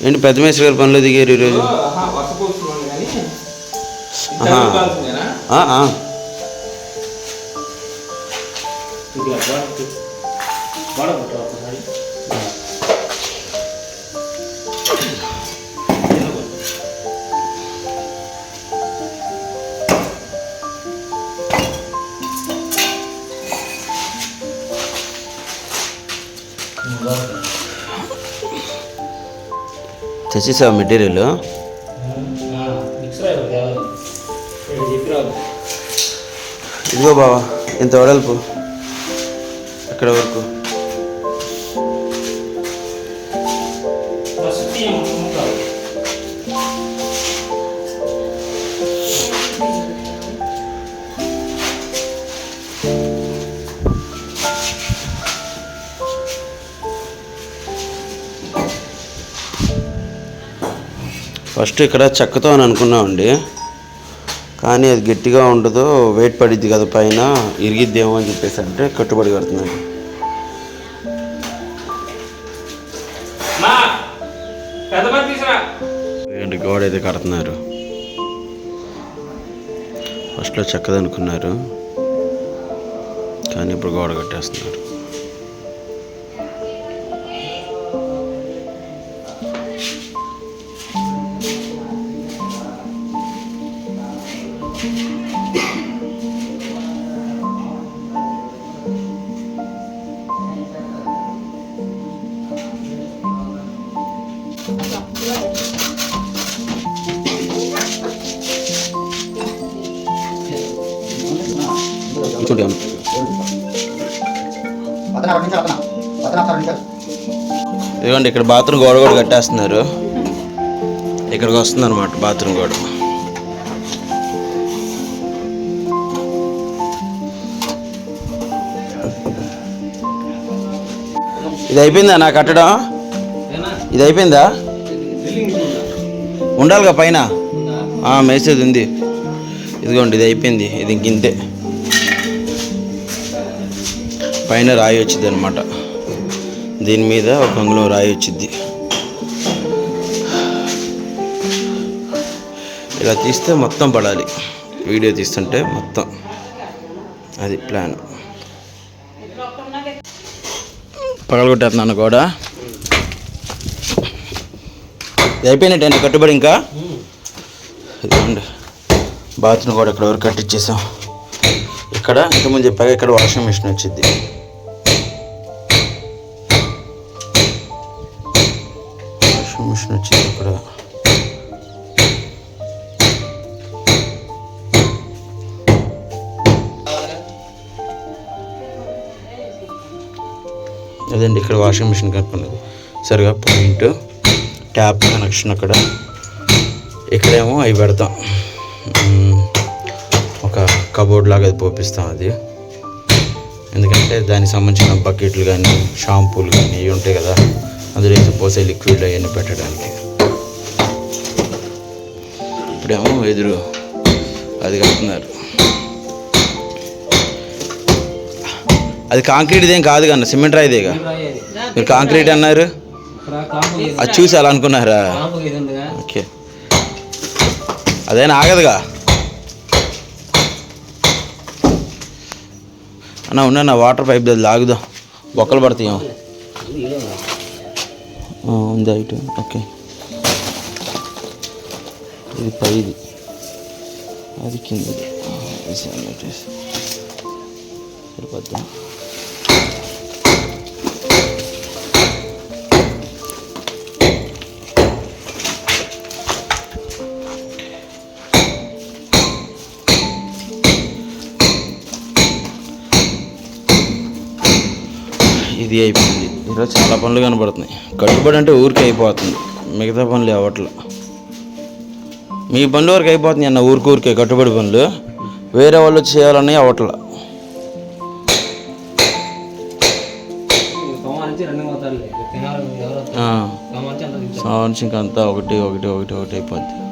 ఏంటి పెద్ద మేస్త్రి గారు పనిలో దిగారు ఈరోజు? ఆహా, తెచ్చేసావు మెటీరియల్? ఇదిగో బావా ఇంత వడల్పు. ఎక్కడ వరకు? ఫస్ట్ ఇక్కడ చెక్కతో అని అనుకున్నామండి. కానీ అది గట్టిగా ఉండదు వెయిట్ పడిద్ది కదా పైన ఇరిగిద్దేమో అని చెప్పేసి అంటే కట్టుబడి కడుతున్నాను గోడ అయితే కడుతున్నారు? ఫస్ట్లో చెక్కది అనుకున్నారు కానీ ఇప్పుడు గోడ కట్టేస్తున్నారు. ఇదిగోండి ఇక్కడ బాత్రూమ్ గోడ కూడా కట్టేస్తున్నారు. ఇక్కడికి వస్తుంది అనమాట బాత్రూమ్ గోడ. ఇది అయిపోయిందా నా కట్టడం? ఇది అయిపోయిందా ఉండాలిగా పైన. మెసేజ్ ఉంది. ఇదిగోండి ఇది అయిపోయింది ఇది ఇంక ఇంతే. పైన రాయి వచ్చింది అనమాట దీని మీద ఒక అంగుళం రాయి వచ్చింది. ఇలా తీస్తే మొత్తం పడాలి. వీడియో తీస్తుంటే మొత్తం. అది ప్లాన్. పగలగొట్టేస్తున్నాను కూడా అయిపోయినట్టండి కట్టుబడి ఇంకా? ఇదిగోండి. బాత్రూమ్ కూడా ఇక్కడ వరకు కట్టించేసాం ఇక్కడ ఇంతకుముందు చెప్పాక ఇక్కడ వాషింగ్ మిషన్ వచ్చింది వాషింగ్ మిషన్ వచ్చింది ఇక్కడ. అదండి ఇక్కడ వాషింగ్ మిషన్ కనుక్కున్నది సరిగా పాయింట్ ట్యాప్ కనెక్షన్ అక్కడ. ఇక్కడేమో అవి పెడతాం. ఒక కబోర్డ్ లాగా అది పోపిస్తాం అది. ఎందుకంటే దానికి సంబంధించిన బకెట్లు కానీ షాంపూలు కానీ ఇవి ఉంటాయి కదా అందులో వేసి పోసే లిక్విడ్ అవన్నీ పెట్టడానికి. ఇప్పుడేమో ఎదురు అది కడుతున్నారు. అది కాంక్రీట్ ఏం కాదు కన్నా సిమెంట్ రాయిదేగా మీరు కాంక్రీట్ అన్నారు. అది చూసి అలా అనుకున్నారా? ఓకే. అదేనా ఆగదుగా. అన్న ఉన్నా వాటర్ పైప్ అది లాగుదాం. బొక్కలు పడతాయో ఉంది ఇటు? ఓకే. ఇది పైది. అది కిందది. సరిపోద్ది. ఇది అయిపోయింది. ఈరోజు చాలా పనులు కనబడుతున్నాయి. కట్టుబడి అంటే ఊరికి అయిపోతుంది. మిగతా పనులు అవ్వట్లే. మీ పనులు వరకు అయిపోతుంది అన్న ఊరికి ఊరికే కట్టుబడి పనులు. వేరే వాళ్ళు వచ్చి చేయాలని అవ్వట్లే. మా మనిషికి అంతా ఒకటి ఒకటి ఒకటి ఒకటి అయిపోద్ది.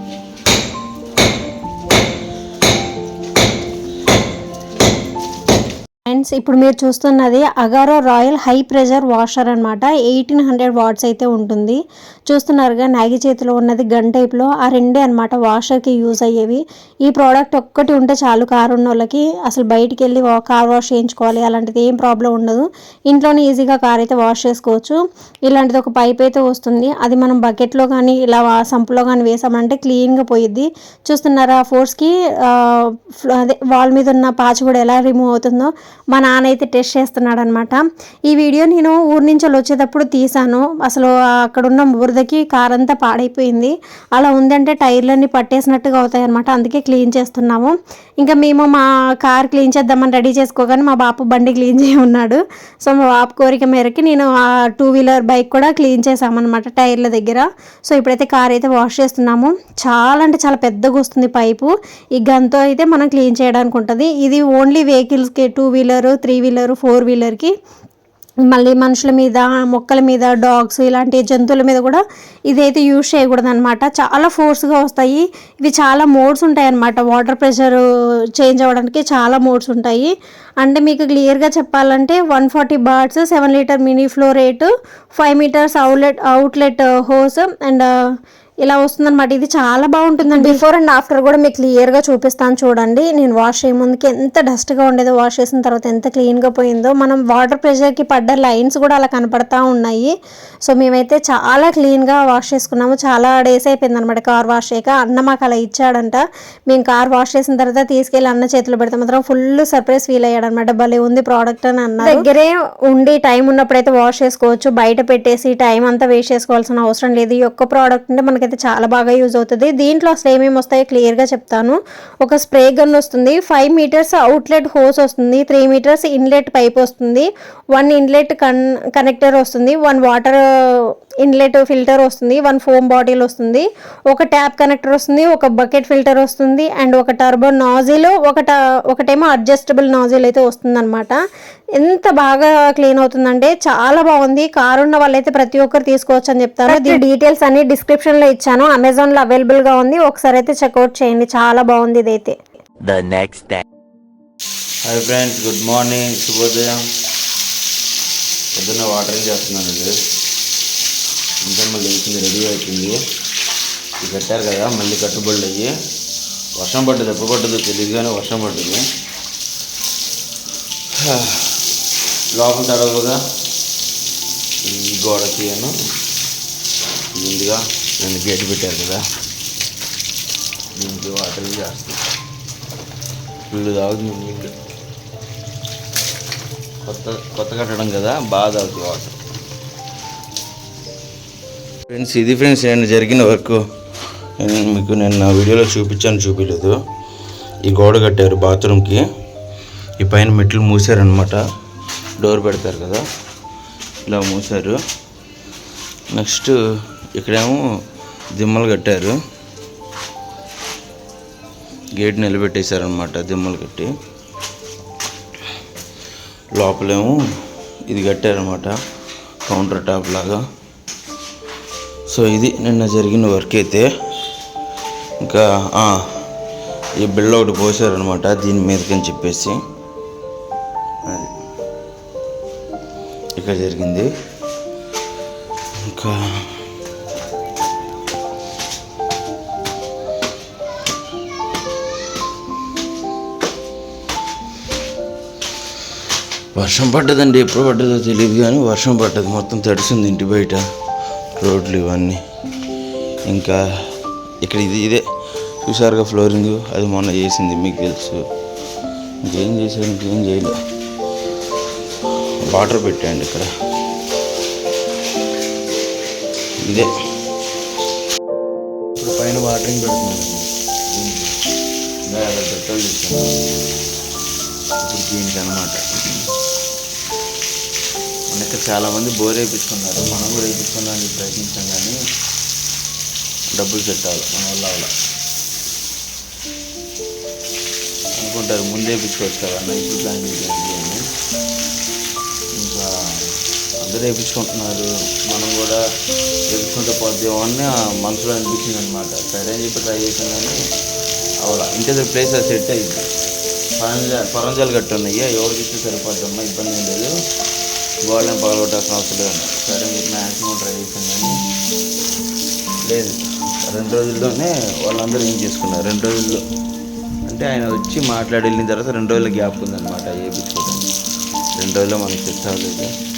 ఫ్రెండ్స్ ఇప్పుడు మీరు చూస్తున్నది Agaro royal high pressure washer అనమాట ఎయిటీన్ హండ్రెడ్ వాట్స్ అయితే ఉంటుంది. చూస్తున్నారుగా నాగి చేతిలో ఉన్నది గన్ టైప్లో ఆ రెండే అనమాట వాషర్కి యూజ్ అయ్యేవి. ఈ ప్రోడక్ట్ ఒక్కటి ఉంటే చాలు కారు ఉన్న వాళ్ళకి అసలు బయటికి వెళ్ళి వా- కార్ వాష్ చేయించుకోవాలి అలాంటిది ఏం ప్రాబ్లం ఉండదు. ఇంట్లోనే ఈజీగా కార్ అయితే వాష్ చేసుకోవచ్చు. ఇలాంటిది ఒక పైప్ అయితే వస్తుంది. అది మనం బకెట్లో కానీ ఇలా సంపులో కానీ వేసామంటే క్లీన్గా పోయిద్ది. చూస్తున్నారా ఆ ఫోర్స్కి అదే వాల్ మీద ఉన్న పాచి కూడా ఎలా రిమూవ్ అవుతుందో? మా నాన్న అయితే టెస్ట్ చేస్తున్నాడు అనమాట ఈ వీడియో నేను ఊరి నుంచి వాళ్ళు వచ్చేటప్పుడు తీసాను అసలు అక్కడ ఉన్న బురదకి కార్ అంతా పాడైపోయింది. అలా ఉందంటే టైర్లన్నీ పట్టేసినట్టుగా అవుతాయి అనమాట అందుకే క్లీన్ చేస్తున్నాము. ఇంకా మేము మా కార్ క్లీన్ చేద్దామని రెడీ చేసుకోగానే మా బాపు బండి క్లీన్ చేయమన్నాడు సో మా బాపు కోరిక మేరకి నేను ఆ టూ వీలర్ బైక్ కూడా క్లీన్ చేసామన్నమాట టైర్ల దగ్గర. సో ఇప్పుడైతే కార్ అయితే వాష్ చేస్తున్నాము. చాలా అంటే చాలా పెద్దగా వస్తుంది పైపు. ఈ గన్తో అయితే మనం క్లీన్ చేయడానికి ఉంటుంది ఇది only వెహికల్స్కి two wheeler three wheeler four వీలర్కి మళ్ళీ మనుషుల మీద మొక్కల మీద డాగ్స్ ఇలాంటి జంతువుల మీద కూడా ఇదైతే యూజ్ చేయకూడదు అనమాట చాలా ఫోర్స్గా వస్తాయి. ఇవి చాలా మోడ్స్ ఉంటాయి అనమాట వాటర్ ప్రెషర్ చేంజ్ అవ్వడానికి చాలా మోడ్స్ ఉంటాయి. అంటే మీకు క్లియర్గా చెప్పాలంటే one forty bars seven litre mini flow rate five metres outlet outlet hose and ఇలా వస్తుందన్నమాట. ఇది చాలా బాగుంటుందండి. బిఫోర్ అండ్ ఆఫ్టర్ కూడా మీకు క్లియర్గా చూపిస్తాను చూడండి. నేను వాష్ చేయ ముందుకి ఎంత డస్ట్గా ఉండేదో వాష్ చేసిన తర్వాత ఎంత క్లీన్గా పోయిందో మనం వాటర్ ప్రెషర్కి పడ్డ లైన్స్ కూడా అలా కనపడతా ఉన్నాయి. సో మేమైతే చాలా క్లీన్గా వాష్ చేసుకున్నాము. చాలా డేస్ అయిపోయింది అనమాట కార్ వాష్ చేయక అన్న మాకు అలా ఇచ్చాడంట. మేము కార్ వాష్ చేసిన తర్వాత తీసుకెళ్ళి అన్న చేతిలో పెడితే మాత్రం ఫుల్ సర్ప్రైజ్ ఫీల్ అయ్యాడు అనమాట భలే ఉంది ప్రోడక్ట్ అని అన్నారు. దగ్గరే ఉండి టైం ఉన్నప్పుడైతే వాష్ చేసుకోవచ్చు. బయట పెట్టేసి టైం అంతా వేస్ట్ చేసుకోవాల్సిన అవసరం లేదు. ఈ ఒక్క ప్రోడక్ట్ అంటే మనకైతే చాలా బాగా యూజ్ అవుతుంది. దీంట్లో అసలు ఏమేమి వస్తాయో క్లియర్గా చెప్తాను. ఒక స్ప్రే గన్ వస్తుంది. ఫైవ్ మీటర్స్ అవుట్లెట్ హోస్ వస్తుంది. త్రీ మీటర్స్ ఇన్లెట్ పైప్ వస్తుంది. వన్ ఇన్లెట్ కన్ కనెక్టర్ వస్తుంది. వన్ వాటర్ ఇన్లెట్ ఫిల్టర్ వస్తుంది. వన్ ఫోమ్ బాటిల్ వస్తుంది. ఒక ట్యాప్ కనెక్టర్ వస్తుంది. ఒక బకెట్ ఫిల్టర్ వస్తుంది. అండ్ ఒక టర్బో నాజిల్ ఒక ఒకటేమో అడ్జస్టబుల్ నాజిల్ అయితే వస్తుందన్నమాట. ఎంత బాగా క్లీన్ అవుతుందంటే చాలా బాగుంది. కారు ఉన్న వాళ్ళైతే ప్రతి ఒక్కరు తీసుకోవచ్చు అని చెప్తాను దీని డీటెయిల్స్ అన్ని డిస్క్రిప్షన్లో ఇచ్చాను అమెజాన్లో అవైలబుల్గా ఉంది. ఒకసారి అయితే చెక్అవుట్ చేయండి. చాలా బాగుంది ఇదైతే. The next day. Hi friends good morning శుభోదయం పొద్దున్న వాటరింగ్ చేస్తున్నానండి ఇంకా మళ్ళీ లేచింది రెడీ అవుతుంది ఇది కట్టారు కదా మళ్ళీ కట్టుబడులు అయ్యి. వర్షం పడ్డది ఎప్పుడు పడ్డదో తెలియదు కానీ వర్షం పడ్డది. లోపల తడవగా ఈ గోడకి అను ముందుగా రెండు గేట్ పెట్టారు కదా. దీనికి వాటర్ చేస్తాం. ఫుల్ తాగుతుంది నీళ్ళు. కొత్త కొత్త కట్టడం కదా బాగా తాగుతుంది వాటర్. ఫ్రెండ్స్ ఇది ఫ్రెండ్స్ నేను జరిగిన వర్క్. నేను మీకు నేను నా వీడియోలో చూపించాను చూపించలేదు ఈ గోడ కట్టారు బాత్రూమ్కి. ఈ పైన మెట్లు మూసారనమాట డోర్ పెడతారు కదా. ఇలా మూసారు. నెక్స్ట్ ఇక్కడేమో దిమ్మలు కట్టారు. గేట్ నిలబెట్టేశారనమాట దిమ్మలు కట్టి. లోపలేమో ఇది కట్టారనమాట కౌంటర్ టాప్ లాగా. సో ఇది నిన్న జరిగిన వర్క్ అయితే. ఇంకా ఈ బిళ్ళ ఒకటి పోసారనమాట దీని మీదకని చెప్పేసి. అది ఇక్కడ జరిగింది. ఇంకా వర్షం పడ్డదండి ఎప్పుడు పడ్డదో తెలియదు కానీ వర్షం పడ్డది. మొత్తం తడిసింది ఇంటి బయట. రోడ్లు ఇవన్నీ. ఇంకా ఇక్కడ ఇది ఇదే. చూసారుగా ఫ్లోరింగ్? అది మొన్న చేసింది మీకు తెలుసు. ఇంకేం చేశారు? ఇంకేం చేయలే. వాటర్ పెట్టండి ఇక్కడ. ఇదే. ఇప్పుడు పైన వాటరింగ్ పెడుతున్నాను తీసుకున్నాను ఇప్పుడు దీనికి అనమాట మనకి చాలామంది బోర్ వేయించుకున్నారు. మనం కూడా వేయించుకోవడానికి ప్రయత్నించాం కానీ డబ్బులు పెట్టాలి మన వల్ల అవ్వాల. అనుకుంటారు ముందే వేయించుకోవచ్చు కదా అన్న ఇప్పుడు ప్లాన్ చేయండి అని ఇంకా అందరూ వేయించుకుంటున్నారు. మనం కూడా వేయించుకుంటే పోద్దేమో అని మనసులో అనిపించింది అనమాట సరే అని చెప్పి ట్రై చేసాం కానీ అవలా ఇంటి దగ్గర ప్లేస్ అది సెట్ అయింది. పరంజాలు కట్టి ఉన్నాయి? ఎవరికి ఇస్తే సరిపోద్దమ్మా ఇబ్బంది ఏం లేదు. వాళ్ళని పగలగొట్టాల్సిన అవసరం లేదు. సరే మీరు మ్యాక్సిమం ట్రై చేశాను కానీ. లేదు. రెండు రోజుల్లోనే వాళ్ళందరూ ఏం చేసుకున్నారు? రెండు రోజుల్లో. అంటే ఆయన వచ్చి మాట్లాడి వెళ్ళిన తర్వాత రెండు రోజుల గ్యాప్ ఉందన్నమాట. వేయించుకోవడానికి రెండు రోజుల్లో మనకి సెట్ అవ్వలేదు.